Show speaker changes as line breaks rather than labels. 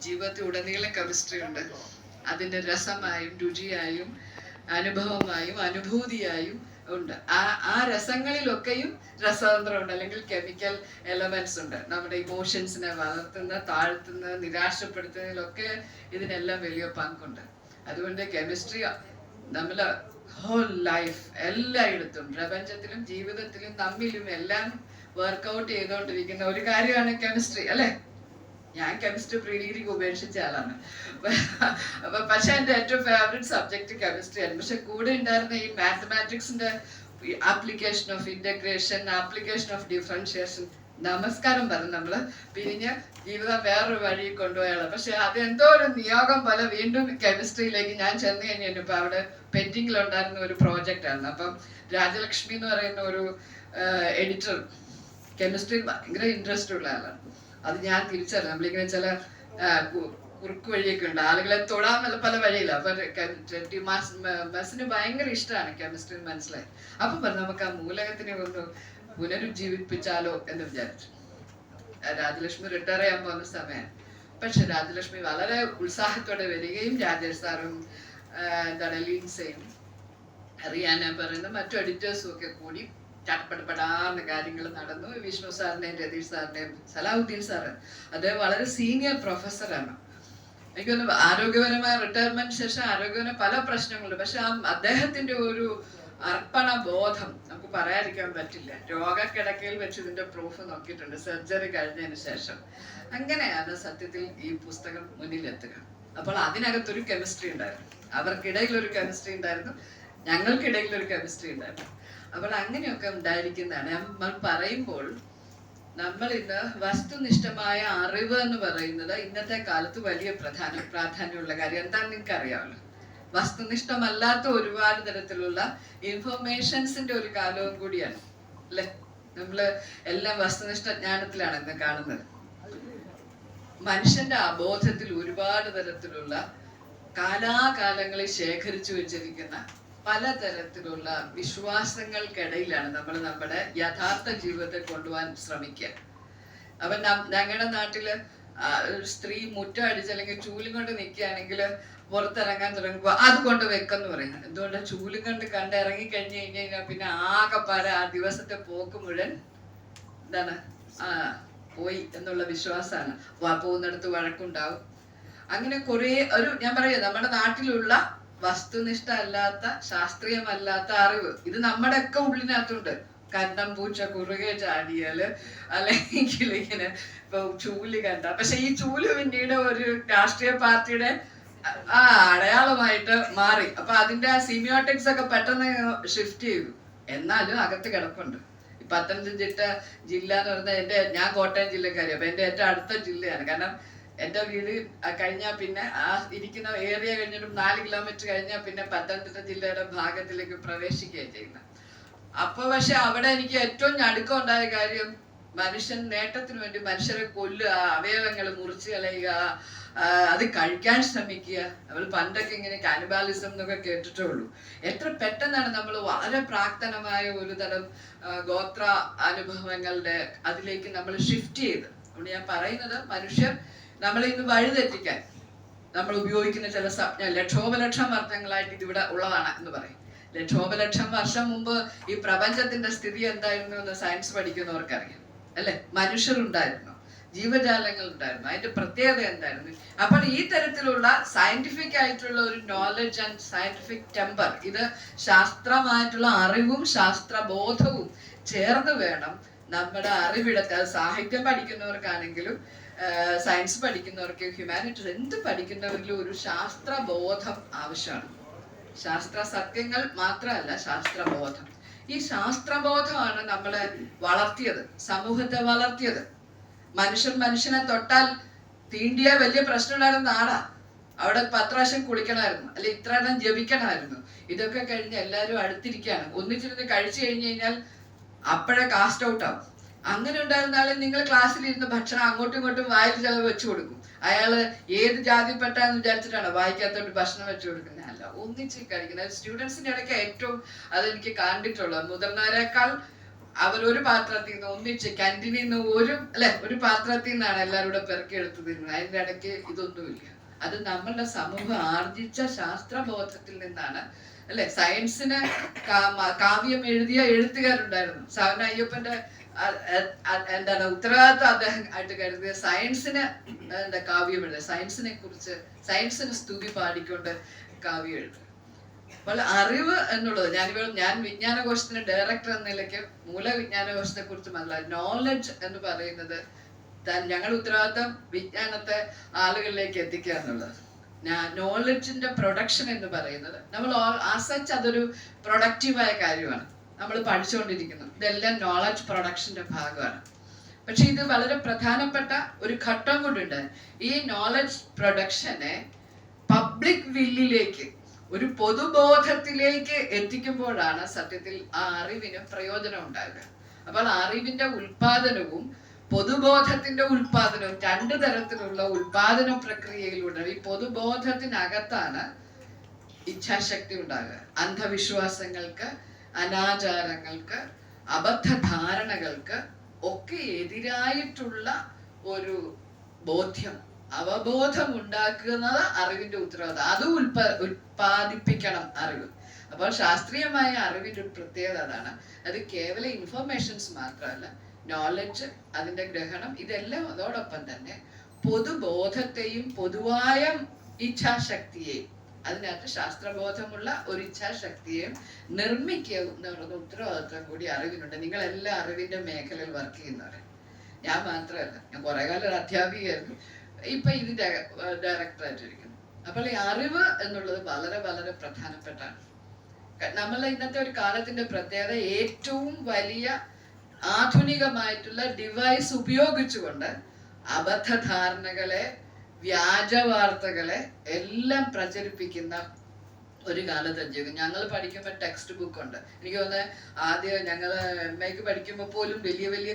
ജീവിതത്തിൽ ഉടനീളം കെമിസ്ട്രി ഉണ്ട്. അതിന്റെ രസമായും രുചിയായും അനുഭവമായും അനുഭൂതിയായും ഉണ്ട്. ആ ആ രസങ്ങളിലൊക്കെയും രസതന്ത്രമുണ്ട് അല്ലെങ്കിൽ കെമിക്കൽ എലമെന്റ്സ് ഉണ്ട്. നമ്മുടെ ഇമോഷൻസിനെ വളർത്തുന്ന താഴ്ത്തുന്ന നിരാശപ്പെടുത്തുന്നതിലൊക്കെ ഇതിനെല്ലാം വലിയ പങ്കുണ്ട്. അതുകൊണ്ട് കെമിസ്ട്രി നമ്മൾ ഹോൾ ലൈഫ് എല്ലായിടത്തും പ്രപഞ്ചത്തിലും ജീവിതത്തിലും നമ്മിലും എല്ലാം വർക്കൗട്ട് ചെയ്തുകൊണ്ടിരിക്കുന്ന ഒരു കാര്യമാണ് കെമിസ്ട്രി അല്ലേ? ഞാൻ കെമിസ്ട്രി പ്രീ ഡിഗ്രിക്ക് ഉപേക്ഷിച്ച ആളാണ്. അപ്പൊ പക്ഷെ എന്റെ ഏറ്റവും ഫേവറേറ്റ് സബ്ജക്ട് കെമിസ്ട്രി ആയിരുന്നു. പക്ഷെ കൂടെ ഉണ്ടായിരുന്ന ഈ മാത്തമാറ്റിക്സിന്റെ application of integration application of differentiation നമസ്കാരം പറഞ്ഞു നമ്മൾ. പിരിഞ്ഞ് ജീവിതം വേറൊരു വഴി കൊണ്ടുപോയാണ് പക്ഷെ അതെന്തോ ഒരു നിയോഗം പോലെ വീണ്ടും കെമിസ്ട്രിയിലേക്ക് ഞാൻ ചെന്ന് കഴിഞ്ഞിട്ട് അവിടെ പെൻഡിങ്ങിൽ ഉണ്ടായിരുന്ന ഒരു പ്രോജക്റ്റ് ആയിരുന്നു അപ്പം രാജലക്ഷ്മി എന്ന് പറയുന്ന ഒരു എഡിറ്റർ കെമിസ്ട്രിയിൽ ഭയങ്കര ഇൻട്രസ്റ്റ് ഉള്ള ആളാണ്. അത് ഞാൻ തിരിച്ചറിഞ്ഞു. നമ്മളിങ്ങനെ ചില കുറുക്ക് വഴിയൊക്കെ ഉണ്ട്. ആളുകളെ തൊടാൻ പല വഴിയില്ല. അപ്പൊ ബസ്സിന് ഭയങ്കര ഇഷ്ടമാണ് കെമിസ്ട്രി മനസ്സിലായി. അപ്പൊ പറഞ്ഞു നമുക്ക് ആ മൂലകത്തിനെ ഒന്ന് പുനരുജ്ജീവിപ്പിച്ചാലോ എന്ന് വിചാരിച്ചു. രാജലക്ഷ്മി റിട്ടയർ ചെയ്യാൻ പോകുന്ന സമയം പക്ഷെ രാജലക്ഷ്മി വളരെ ഉത്സാഹത്തോടെ വരികയും രാജേഷ് സാറും എന്താണ് ലിൻസയും അറിയാനാ പറയുന്ന മറ്റു എഡിറ്റേഴ്സും ഒക്കെ കൂടി ചട്ടപ്പടപടാന്ന് കാര്യങ്ങൾ നടന്നു. വിഷ്ണു സാറിന്റെയും രതീഷ് സാറിന്റെയും സലാഹുദ്ദീൻ സാറ് അദ്ദേഹം വളരെ സീനിയർ പ്രൊഫസറാണ് എനിക്കൊന്ന് ആരോഗ്യപരമായ റിട്ടയർമെന്റ് ശേഷം ആരോഗ്യപരമായ പല പ്രശ്നങ്ങളുണ്ട്. പക്ഷെ ആ അദ്ദേഹത്തിന്റെ ഒരു അർപ്പണ ബോധം നമുക്ക് പറയാതിരിക്കാൻ പറ്റില്ല. രോഗക്കിടക്കയിൽ വെച്ച് ഇതിന്റെ പ്രൂഫ് നോക്കിയിട്ടുണ്ട്. സർജറി കഴിഞ്ഞതിന് ശേഷം. അങ്ങനെയാണ് സത്യത്തിൽ ഈ പുസ്തകം മുന്നിലെത്തുക. അപ്പോൾ അതിനകത്തൊരു കെമിസ്ട്രി ഉണ്ടായിരുന്നു. അവർക്കിടയിൽ ഒരു കെമിസ്ട്രി ഉണ്ടായിരുന്നു. ഞങ്ങൾക്കിടയിൽ ഒരു കെമിസ്ട്രി ഉണ്ടായിരുന്നു. അപ്പോൾ അങ്ങനെയൊക്കെ ഉണ്ടായിരിക്കുന്നതാണ്. നമ്മൾ പറയുമ്പോൾ നമ്മൾ ഇന്ന് വസ്തുനിഷ്ഠമായ അറിവ് എന്ന് പറയുന്നത് ഇന്നത്തെ കാലത്ത് വലിയ പ്രധാന പ്രാധാന്യമുള്ള കാര്യം. എന്താണെന്ന് നിങ്ങൾക്ക് അറിയാമല്ലോ വസ്തുനിഷ്ഠമല്ലാത്ത ഒരുപാട് തരത്തിലുള്ള ഇൻഫർമേഷൻസിന്റെ ഒരു കാലവും കൂടിയാണ്. അല്ലെ? നമ്മൾ എല്ലാം വസ്തുനിഷ്ഠ ജ്ഞാനത്തിലാണ് ഇന്ന് കാണുന്നത്. മനുഷ്യന്റെ അബോധത്തിൽ ഒരുപാട് തരത്തിലുള്ള കാലാകാലങ്ങളിൽ ശേഖരിച്ചു വെച്ചിരിക്കുന്ന പലതരത്തിലുള്ള വിശ്വാസങ്ങൾക്കിടയിലാണ് നമ്മൾ നമ്മുടെ യഥാർത്ഥ ജീവിതത്തെ കൊണ്ടുപോകാൻ ശ്രമിക്കുക. അപ്പൊ ഞങ്ങളുടെ നാട്ടിൽ സ്ത്രീ മുറ്റം അടിച്ച് അല്ലെങ്കിൽ ചൂലും കൊണ്ട് നിൽക്കുകയാണെങ്കിൽ പുറത്തിറങ്ങാൻ തുടങ്ങുമ്പോൾ അത് കൊണ്ട് വെക്കെന്ന് പറയും എന്തുകൊണ്ട്? ചൂലും കൊണ്ട് കണ്ട് ഇറങ്ങി കഴിഞ്ഞു കഴിഞ്ഞ് കഴിഞ്ഞാൽ പിന്നെ ആകെപ്പാര ആ ദിവസത്തെ പോക്ക് മുഴുവൻ എന്താണ്? ആ പോയി എന്നുള്ള വിശ്വാസമാണ്. പോകുന്നിടത്ത് വഴക്കുണ്ടാവും. അങ്ങനെ കുറേ ഒരു ഞാൻ പറയാം നമ്മുടെ നാട്ടിലുള്ള വസ്തുനിഷ്ഠ അല്ലാത്ത ശാസ്ത്രീയമല്ലാത്ത അറിവ്. ഇത് നമ്മുടെ ഒക്കെ ഉള്ളിനകത്തുണ്ട്. കന്നം പൂച്ച കുറുകെ ചാടിയാൽ അല്ലെങ്കിൽ ഇങ്ങനെ ഇപ്പൊ ചൂൽ കണ്ട. പക്ഷെ ഈ ചൂൽ പിന്നീട് ഒരു രാഷ്ട്രീയ പാർട്ടിയുടെ ആ അടയാളമായിട്ട് മാറി. അപ്പൊ അതിന്റെ ആ സിമിയോട്ടിക്സ് ഒക്കെ പെട്ടെന്ന് ഷിഫ്റ്റ് ചെയ്തു. എന്നാലും അകത്ത് കിടപ്പുണ്ട്. പത്തനംതിട്ട ജില്ല എന്ന് പറഞ്ഞാൽ എന്റെ ഞാൻ കോട്ടയം ജില്ലക്കാരി അപ്പൊ എന്റെ ഏറ്റവും അടുത്ത ജില്ലയാണ്. കാരണം എന്റെ വീട് കഴിഞ്ഞാൽ പിന്നെ ആ ഇരിക്കുന്ന ഏരിയ കഴിഞ്ഞിട്ടും നാല് കിലോമീറ്റർ കഴിഞ്ഞാൽ പിന്നെ പത്തനംതിട്ട ജില്ലയുടെ ഭാഗത്തിലേക്ക് പ്രവേശിക്കുകയാണ് ചെയ്യുന്നത് അപ്പൊ പക്ഷെ അവിടെ എനിക്ക് ഏറ്റവും ഞടുക്കം ഉണ്ടായ കാര്യം മനുഷ്യൻ നേട്ടത്തിന് വേണ്ടി മനുഷ്യരെ കൊല്ലുക അവയവങ്ങൾ മുറിച്ച് കളയുക അത് കഴിക്കാൻ ശ്രമിക്കുക. നമ്മൾ പണ്ടൊക്കെ ഇങ്ങനെ കാനിബാലിസം എന്നൊക്കെ കേട്ടിട്ടേ ഉള്ളൂ എത്ര പെട്ടെന്നാണ് നമ്മൾ വളരെ പ്രാക്തനമായ ഒരു തരം ഗോത്ര അനുഭവങ്ങളുടെ അതിലേക്ക് നമ്മൾ ഷിഫ്റ്റ് ചെയ്ത്. അതുകൊണ്ട് ഞാൻ പറയുന്നത് മനുഷ്യർ നമ്മളെ ഇന്ന് വഴിതെറ്റിക്കാൻ നമ്മൾ ഉപയോഗിക്കുന്ന ചില സംജ്ഞ ലക്ഷോപലക്ഷം വർഷങ്ങളായിട്ട് ഇതിവിടെ ഉള്ളതാണ് എന്ന് പറയും. ലക്ഷോപലക്ഷം വർഷം മുമ്പ് ഈ പ്രപഞ്ചത്തിന്റെ സ്ഥിതി എന്തായിരുന്നു എന്ന് സയൻസ് പഠിക്കുന്നവർക്കറിയാം. അല്ലെ? മനുഷ്യരുണ്ടായിരുന്നു. ജീവജാലങ്ങൾ ഉണ്ടായിരുന്നു. അതിന്റെ പ്രത്യേകത എന്തായിരുന്നു? അപ്പോൾ ഈ തരത്തിലുള്ള സയന്റിഫിക് ആയിട്ടുള്ള ഒരു നോളജ് ആൻഡ് സയന്റിഫിക് ടെമ്പർ ഇത് ശാസ്ത്രമായിട്ടുള്ള അറിവും ശാസ്ത്രബോധവും ചേർന്ന് വേണം നമ്മുടെ അറിവിടത്തെ സാഹിത്യം പഠിക്കുന്നവർക്കാണെങ്കിലും സയൻസ് പഠിക്കുന്നവർക്ക് ഹ്യൂമാനിറ്റീസ് എന്ത് പഠിക്കുന്നവരിലും ഒരു ശാസ്ത്രബോധം ആവശ്യമാണ്. ശാസ്ത്ര സത്യങ്ങൾ മാത്രമല്ല ശാസ്ത്രബോധം. ഈ ശാസ്ത്രബോധമാണ് നമ്മളെ വളർത്തിയത് സമൂഹത്തെ വളർത്തിയത്. മനുഷ്യൻ മനുഷ്യനെ തൊട്ടാൽ തീണ്ടിയ വലിയ പ്രശ്നമുണ്ടായിരുന്ന നാടാ. അവിടെ പത്ത് പ്രാവശ്യം കുളിക്കണമായിരുന്നു അല്ലെ ഇത്ര എണ്ണം ജപിക്കണമായിരുന്നു. ഇതൊക്കെ കഴിഞ്ഞ് എല്ലാവരും അടുത്തിരിക്കുകയാണ്. ഒന്നിച്ചിരുന്ന് കഴിച്ചു കഴിഞ്ഞു കഴിഞ്ഞാൽ അപ്പോഴേ കാസ്റ്റ് ഔട്ട് ആവും. അങ്ങനെ ഉണ്ടായിരുന്ന ആളെ നിങ്ങൾ ക്ലാസ്സിൽ ഇരുന്ന് ഭക്ഷണം അങ്ങോട്ടും ഇങ്ങോട്ടും വായിൽ ചിലവ് വെച്ചു കൊടുക്കും. അയാൾ ഏത് ജാതിപ്പെട്ടാന്ന് വിചാരിച്ചിട്ടാണ് വായിക്കാത്തോട്ട് ഭക്ഷണം വെച്ചു കൊടുക്കുന്നത്? അല്ല ഒന്നിച്ച് കഴിക്കുന്നത് സ്റ്റുഡൻസിന്റെ ഇടയ്ക്ക് ഏറ്റവും അതെനിക്ക് കണ്ടിട്ടുള്ളത്. മുതിർന്നവരെക്കാൾ അവർ ഒരു പാത്രത്തിൽ നിന്ന് ഒന്നിച്ച് ക്യാന്റീനിൽ നിന്ന് ഒരു അല്ലെ ഒരു പാത്രത്തിൽ നിന്നാണ് എല്ലാവരും കൂടെ പെറുക്കിയെടുത്ത് തരുന്നത് അതിന്റെ ഇടയ്ക്ക് ഇതൊന്നുമില്ല. അത് നമ്മളുടെ സമൂഹം ആർജിച്ച ശാസ്ത്രബോധത്തിൽ നിന്നാണ്. അല്ലെ സയൻസിന് കാവ്യം എഴുതിയ എഴുത്തുകാരുണ്ടായിരുന്നു. സാവന അയ്യപ്പന്റെ എന്താണ് ഉത്തരവാദിത്വം അദ്ദേഹം ആയിട്ട് കരുതിയ സയൻസിന് എന്താ കാവ്യം എഴുതുക സയൻസിനെ കുറിച്ച് സയൻസിന് സ്തുതി പാടിക്കൊണ്ട് കാവ്യം എഴുതുക അപ്പോൾ അറിവ് എന്നുള്ളത് ഞാനിപ്പോൾ ഞാൻ വിജ്ഞാനകോശത്തിന്റെ ഡയറക്ടർ എന്ന നിലയ്ക്ക് മൂലവിജ്ഞാനകോശത്തെ കുറിച്ച് മനസ്സിലായി നോളജ് എന്ന് പറയുന്നത് ഞങ്ങൾ ഉത്തരവാദിത്തം വിജ്ഞാനത്തെ ആളുകളിലേക്ക് എത്തിക്കുക എന്നുള്ളത്. ഞാൻ നോളജിന്റെ പ്രൊഡക്ഷൻ എന്ന് പറയുന്നത്. നമ്മൾ ആസച്ച് അതൊരു പ്രൊഡക്റ്റീവായ കാര്യമാണ്. നമ്മൾ പഠിച്ചുകൊണ്ടിരിക്കുന്നു ഇതെല്ലാം നോളജ് പ്രൊഡക്ഷന്റെ ഭാഗമാണ്. പക്ഷെ ഇത് വളരെ പ്രധാനപ്പെട്ട ഒരു ഘട്ടം കൊണ്ടുണ്ട്. ഈ നോളജ് പ്രൊഡക്ഷനെ പബ്ലിക് വില്ലിലേക്ക് ഒരു പൊതുബോധത്തിലേക്ക് എത്തിക്കുമ്പോഴാണ് സത്യത്തിൽ ആ അറിവിന് പ്രയോജനം ഉണ്ടാകുക അപ്പോൾ അറിവിന്റെ ഉൽപാദനവും പൊതുബോധത്തിന്റെ ഉൽപാദനവും രണ്ട് തരത്തിലുള്ള ഉൽപാദന പ്രക്രിയയിലൂടെ ഈ പൊതുബോധത്തിനകത്താണ് ഇച്ഛാശക്തി ഉണ്ടാകുക അന്ധവിശ്വാസങ്ങൾക്ക് അനാചാരങ്ങൾക്ക് അബദ്ധധാരണകൾക്ക് ഒക്കെ എതിരായിട്ടുള്ള ഒരു ബോധ്യം അവബോധം ഉണ്ടാക്കുന്നത് അറിവിന്റെ ഉത്തരവാദിത്തം. അത് ഉൽപ ഉത്പാദിപ്പിക്കണം അറിവ്. അപ്പോൾ ശാസ്ത്രീയമായ അറിവിന്റെ ഒരു പ്രത്യേകത അതാണ്. അത് കേവലം ഇൻഫർമേഷൻസ് മാത്രമല്ല നോളജ് അതിന്റെ ഗ്രഹണം ഇതെല്ലാം അതോടൊപ്പം തന്നെ പൊതുബോധത്തെയും പൊതുവായ ഇച്ഛാശക്തിയെയും അതിനകത്ത് ശാസ്ത്രബോധമുള്ള ഒരു ഇച്ഛാശക്തിയെയും നിർമ്മിക്കുന്ന ഉത്തരവാദിത്വം കൂടി അറിവിനുണ്ട്. നിങ്ങൾ എല്ലാ അറിവിന്റെ മേഖലയിൽ വർക്ക് ചെയ്യുന്നവരെ. ഞാൻ മാത്രമല്ല ഞാൻ കുറെ കാലം ഒരു അധ്യാപികയായിരുന്നു. ഇപ്പൊ ഇതിന്റെ ഡയറക്ടറായിട്ടിരിക്കുന്നു അപ്പോൾ ഈ അറിവ് എന്നുള്ളത് വളരെ വളരെ പ്രധാനപ്പെട്ടാണ് നമ്മൾ ഇന്നത്തെ ഒരു കാലത്തിന്റെ പ്രത്യേകത ഏറ്റവും വലിയ ആധുനികമായിട്ടുള്ള ഡിവൈസ് ഉപയോഗിച്ചുകൊണ്ട് അബദ്ധധാരണകളെ വ്യാജ വാർത്തകളെ എല്ലാം പ്രചരിപ്പിക്കുന്ന ഒരു കാലത്ത് ജീവിക്കും ഞങ്ങൾ പഠിക്കുമ്പോൾ ടെക്സ്റ്റ് ബുക്ക് ഉണ്ട്. എനിക്ക് തോന്നുന്നത് ആദ്യം ഞങ്ങൾ എം എക്ക് പഠിക്കുമ്പോൾ പോലും വലിയ വലിയ